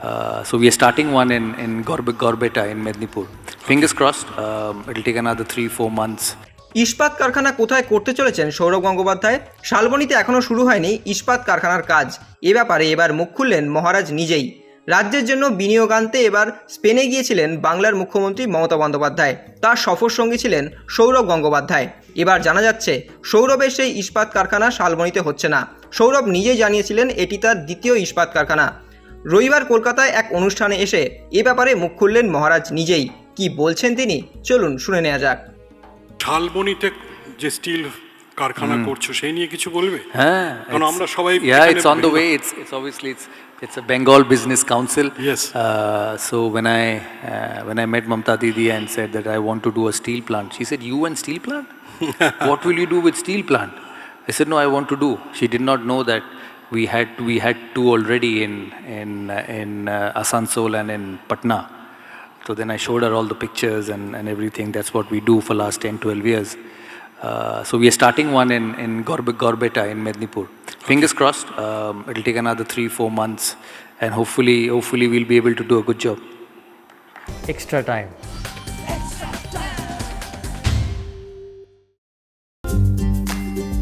Uh, so we are starting one in in Gorbe, Gorbeta in Mednipur. Fingers crossed. Um, it'll take another three four months. ইস্পাত কারখানা কোথায় করতে চলেছেন সৌরভ গঙ্গোপাধ্যায়? শালবনীতে এখনও শুরু হয়নি ইস্পাত কারখানার কাজ। এ ব্যাপারে এবার মুখ খুললেন মহারাজ নিজেই। রাজ্যের জন্য বিনিয়োগ আনতে এবার স্পেনে গিয়েছিলেন বাংলার মুখ্যমন্ত্রী মমতা বন্দ্যোপাধ্যায়। তার সফর সঙ্গী ছিলেন সৌরভ গঙ্গোপাধ্যায়। এবার জানা যাচ্ছে সৌরভের সেই ইস্পাত কারখানা শালবনীতে হচ্ছে না। সৌরভ নিজেই জানিয়েছিলেন এটি তার দ্বিতীয় ইস্পাত কারখানা। রবিবার কলকাতায় এক অনুষ্ঠানে এসে এ ব্যাপারে মুখ খুললেন মহারাজ নিজেই কি বলছেন তিনি চলুন শুনে নেওয়া যাক শালবনিতে যে স্টিল কারখানা করছ সেই নিয়ে কিছু বলবে Huh, কারণ আমরা সবাই it's on the বিভিন্ন- way. It's it's obviously it's it's a Bengal Business Council. Yes. Uh, so when I uh, when I met Mamta Didi and said that I want to do a steel plant, she said, "You and steel plant? what will you do with steel plant?" I said, "No, I want to do." She did not know that we had we had two already in in uh, in uh, Asansol and in Patna. So then I showed her all the pictures and, and everything. That's what we do for last 10, 12 years. Uh, so we are starting one in, in Gorbe, Gorbeta in Mednipur. Fingers crossed. Um, it'll take another three, four months. And hopefully, hopefully we'll be able to do a good job. extra time.